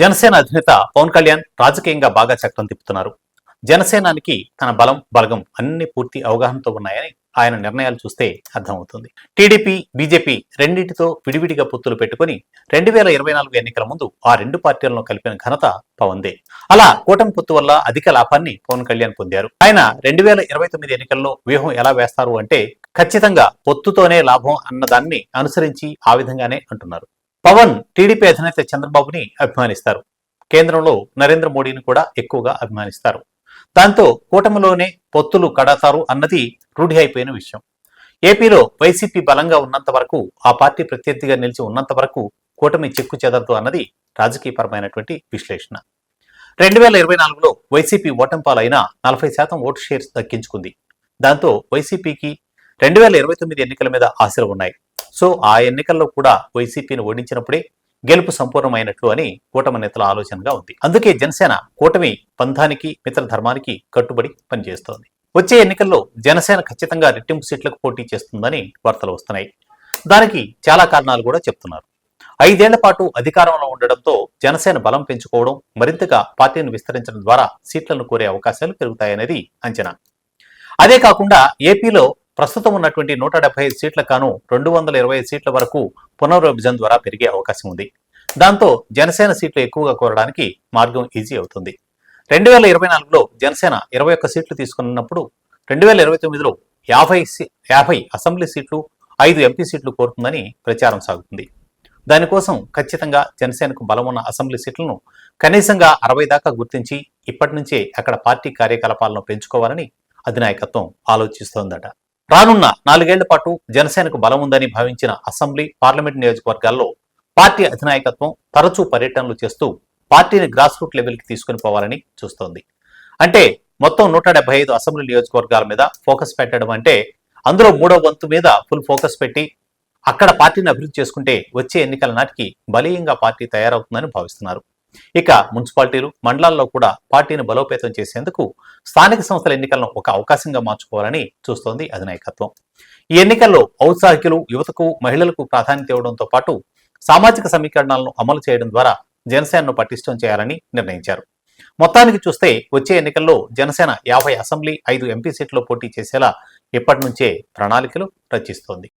జనసేన అధినేత పవన్ కళ్యాణ్ రాజకీయంగా బాగా చక్రం తిప్పుతున్నారు. జనసేనానికి తన బలం బలగం అన్ని పూర్తి అవగాహనతో ఉన్నాయని ఆయన నిర్ణయాలు చూస్తే అర్థమవుతుంది. టీడీపీ బీజేపీ రెండింటితో విడివిడిగా పొత్తులు పెట్టుకుని రెండు వేల ఇరవై నాలుగు ఎన్నికల ముందు ఆ రెండు పార్టీలను కలిపిన ఘనత పవన్దే. అలా కూటమి పొత్తు వల్ల అధిక లాభాన్ని పవన్ కళ్యాణ్ పొందారు. ఆయన రెండు వేల ఇరవై తొమ్మిది ఎన్నికల్లో వ్యూహం ఎలా వేస్తారు అంటే ఖచ్చితంగా పొత్తుతోనే లాభం అన్నదాన్ని అనుసరించి ఆ విధంగానే అంటున్నారు. పవన్ టీడీపీ అధినేత చంద్రబాబుని అభిమానిస్తారు. కేంద్రంలో నరేంద్ర మోడీని కూడా ఎక్కువగా అభిమానిస్తారు. దాంతో కూటమిలోనే పొత్తులు కడతారు అన్నది రూఢి అయిపోయిన విషయం. ఏపీలో వైసీపీ బలంగా ఉన్నంత వరకు ఆ పార్టీ ప్రత్యర్థిగా నిలిచి ఉన్నంత వరకు కూటమి చెక్కు చెదరదు అన్నది రాజకీయపరమైనటువంటి విశ్లేషణ. రెండు వేల ఇరవై నాలుగులో వైసీపీ ఓటంపాలైన నలభై శాతం ఓటు షేర్స్ దక్కించుకుంది. దాంతో వైసీపీకి రెండు వేల ఇరవై తొమ్మిది ఎన్నికల మీద ఆశలు ఉన్నాయి. సో ఆ ఎన్నికల్లో కూడా వైసీపీని ఓడించినప్పుడే గెలుపు సంపూర్ణమైనట్లు అని కూటమి నేతల ఆలోచనగా ఉంది. అందుకే జనసేన కూటమి పంథానికి మిత్ర ధర్మానికి కట్టుబడి పనిచేస్తోంది. వచ్చే ఎన్నికల్లో జనసేన ఖచ్చితంగా రెట్టింపు సీట్లకు పోటీ చేస్తుందని వార్తలు వస్తున్నాయి. దానికి చాలా కారణాలు కూడా చెప్తున్నారు. ఐదేళ్ళ పాటు అధికారంలో ఉండడంతో జనసేన బలం పెంచుకోవడం మరింతగా పార్టీని విస్తరించడం ద్వారా సీట్లను కోరే అవకాశాలు పెరుగుతాయనేది అంచనా. అదే కాకుండా ఏపీలో ప్రస్తుతం ఉన్నటువంటి నూట డెబ్బై ఐదు సీట్ల కాను రెండు వందల ఇరవై ఐదు సీట్ల వరకు పునర్విభజన ద్వారా పెరిగే అవకాశం ఉంది. దాంతో జనసేన సీట్లు ఎక్కువగా కోరడానికి మార్గం ఈజీ అవుతుంది. రెండు వేల ఇరవై నాలుగులో జనసేన ఇరవై ఒక్క సీట్లు తీసుకున్నప్పుడు రెండు వేల ఇరవై తొమ్మిదిలో యాభై యాభై అసెంబ్లీ సీట్లు ఐదు ఎంపీ సీట్లు కోరుతుందని ప్రచారం సాగుతుంది. దానికోసం ఖచ్చితంగా జనసేనకు బలమున్న అసెంబ్లీ సీట్లను కనీసంగా అరవై దాకా గుర్తించి ఇప్పటి నుంచే అక్కడ పార్టీ కార్యకలాపాలను పెంచుకోవాలని అధినాయకత్వం ఆలోచిస్తోందట. రానున్న నాలుగేళ్ళ పాటు జనసేనకు బలం ఉందని భావించిన అసెంబ్లీ పార్లమెంట్ నియోజకవర్గాల్లో పార్టీ అధినాయకత్వం తరచూ పర్యటనలు చేస్తూ పార్టీని గ్రాస్ రూట్ లెవెల్కి తీసుకుని పోవాలని చూస్తోంది. అంటే మొత్తం నూట డెబ్బై ఐదు అసెంబ్లీ నియోజకవర్గాల మీద ఫోకస్ పెట్టడం అంటే అందులో మూడో వంతు మీద ఫుల్ ఫోకస్ పెట్టి అక్కడ పార్టీని అభివృద్ధి చేసుకుంటే వచ్చే ఎన్నికల నాటికి బలీయంగా పార్టీ తయారవుతుందని భావిస్తున్నారు. ఇక మున్సిపాలిటీలు మండలాల్లో కూడా పార్టీని బలోపేతం చేసేందుకు స్థానిక సంస్థల ఎన్నికలను ఒక అవకాశంగా మార్చుకోవాలని చూస్తోంది అధినాయకత్వం. ఈ ఎన్నికల్లో ఔత్సాహికులు యువతకు మహిళలకు ప్రాధాన్యత ఇవ్వడంతో పాటు సామాజిక సమీకరణాలను అమలు చేయడం ద్వారా జనసేనను పటిష్టం చేయాలని నిర్ణయించారు. మొత్తానికి చూస్తే వచ్చే ఎన్నికల్లో జనసేన యాభై అసెంబ్లీ ఐదు ఎంపీ సీట్లో పోటీ చేసేలా ఇప్పటి నుంచే ప్రణాళికలు రచిస్తోంది.